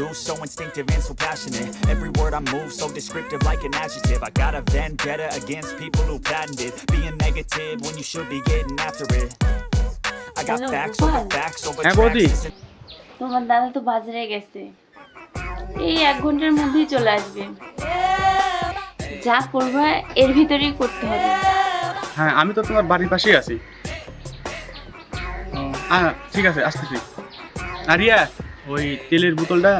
do so instinctive and so passionate Every word I move so descriptive like an adjective I got a vendetta against people who patented Being negative when you should be getting after it I got facts over facts over হ্যাঁ, tracks বৌদি। This is- তোমার দাদা তো বাজারে গেছে এই এক ঘণ্টার মধ্যেই চলে আসবে যা করবা এর ভিতরেই করতে হবে হ্যাঁ আমি তো তোমার বাড়ির পাশেই আছি হ্যাঁ ঠিক আছে আসতেছি আর ইয়া ওই তেলের বোতলটা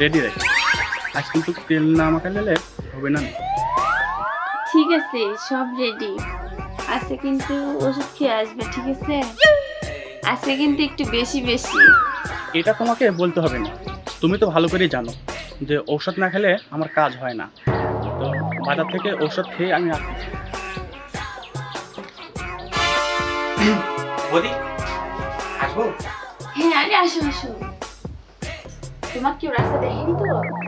রেডি রাখ। আজ কিন্তু তেল না আমাকে নিলে হবে না। ঠিক আছে সব রেডি আজকে কিন্তু ওষুধ খেয়ে আসবে ঠিক আছে? আজকে কিন্তু একটু বেশি বেশি। এটা তোমাকে বলতে হবে না। তুমি তো ভালো করেই জানো যে ঔষধ না খেলে আমার কাজ হয় না। তো বাজার থেকে ঔষধ খেয়ে আমি আসতেছি বদি আসব? হ্যাঁ আরে আসো আসো। তোমার কেউ রাস্তা দেখেনি তো?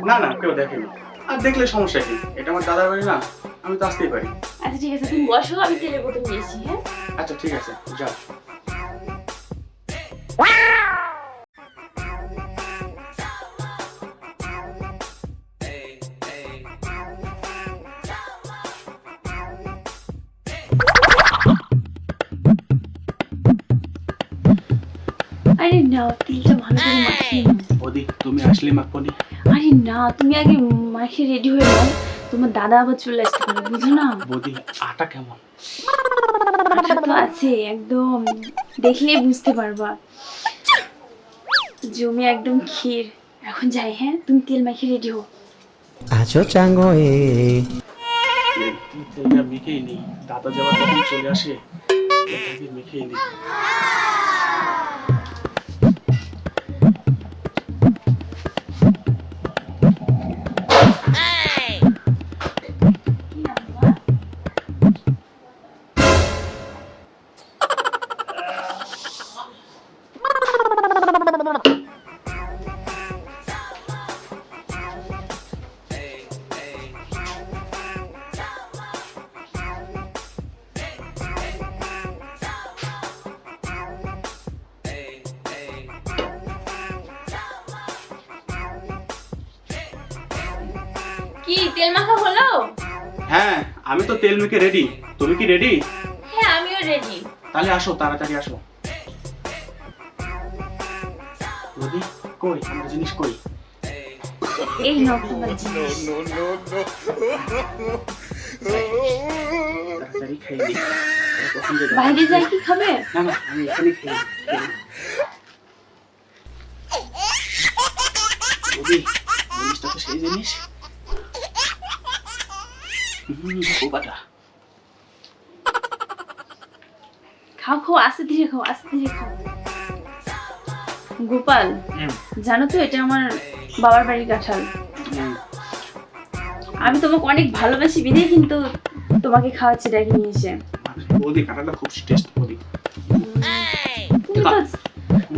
না না কেউ দেখেনি। আর দেখলে সমস্যা কি? এটা আমার দাদার বাড়ি না আমি তো আসতেই পারি। আচ্ছা ঠিক আছে তুমি বসো আমি তেলের বোতল নিয়ে এসি হ্যাঁ? আচ্ছা ঠিক আছে যাও। আরে না তেলটা ভালো করে মাখিয়ে নাও ওদি তুমি আসলে মাপনি আরে না তুমি আগে মাখিয়ে রেডি হয়ে নাও। তোমার দাদা আবার চলে আসতে পারে বুঝো না? বৌদি আটা কেমন? তো আছে একদম। দেখলেই বুঝতে পারবা। জমি একদম ক্ষীর। এখন যাই হ্যাঁ? তুমি তেল মাখিয়ে রেডি হো আছো চাঙ্গয়ে। তেলটা মেখেই নিই দাদা যাওয়ার তখন চলে আসে তেলটাকে মেখেই নিই কি তেল মাখা হলো? হ্যাঁ আমি তো তেল মেখে রেডি তুমি কি রেডি হ্যাঁ আমিও রেডি তাহলে আসো তাড়াতাড়ি আসো। কই? আমার জিনিস কই? এই নাও তোমার জিনিস। তাড়াতাড়ি বাইরে যাই কি খাবে? না না আমি এখানে জিনিসটা তো সেই জিনিস। খাও খাও আস্তে ধীরে খাও আস্তে ধীরে খাও। গোপাল জানো তো এটা আমার বাবার বাড়ির কাঁঠাল। আমি তোমাকে অনেক ভালোবাসি বিধে কিন্তু তোমাকে খাওয়াচ্ছি ডাকি নিয়ে এসে। বৌদি কাঁটাটা খুব টেস্ট বৌদি। তুমি তো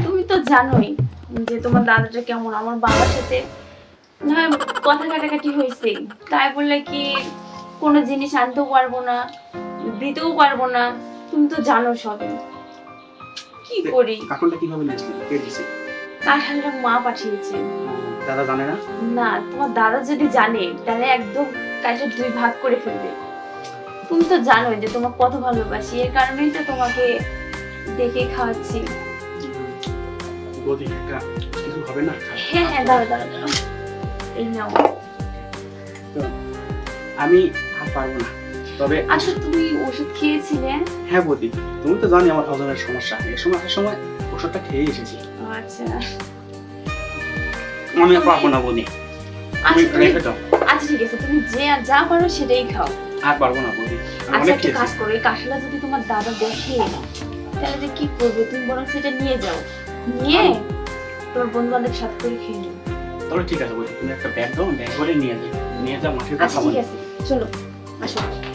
তুমি তো জানোই যে তোমার দাদাটা কেমন আমার বাবার সাথে না কথা কাটাকাটি হয়েছে। তাই বললে কি কোনো জিনিস আনতেও পারব না দিতেও পারব না তুমি তো জানো সবই কি করি? কাকুলটা কীভাবে নিয়েছিল? কে দিছে কাঁঠালটা মা পাঠিয়েছে। দাদা জানে না? না তোমার দাদা যদি জানে তাহলে একদম কাঠের দুই ভাগ করে ফেলবে। তুমি তো জানোই যে তোমার কত ভালোবাসি এর কারণেই তো তোমাকে দেখে খাওয়াচ্ছি। কিছু হবে না? হ্যাঁ হ্যাঁ দাঁড়া দাঁড়া এই নাও। আমি পারব না। তবে আচ্ছা তুমি ওষুধ খেয়েছিলে? হ্যাঁ বৌদি তুমি তো জানি আমার হজমের সমস্যা। এই সময় আসার সময় ওষুধটা খেয়ে এসেছি। আচ্ছা। আমি পারব না বৌদি। আচ্ছা রেখে দাও। আচ্ছা ঠিক আছে। তুমি যে যা পারো সেটাই খাও। আর পারব না বৌদি। আচ্ছা একটা কাজ করো এই কাঁঠালটা যদি তোমার দাদা দেখে তাহলে যে কি করবে? তুমি বরং সেটা নিয়ে যাও। নিয়ে তোমার বন্ধু বান্ধব সাথে করে খেয়ে নিও। তাহলে ঠিক আছে বলছি তুমি একটা ব্যাগ দাও ব্যাগ করে নিয়ে যাই নিয়ে যা মাঠে আচ্ছা খাব ঠিক আছে। চলো। আসো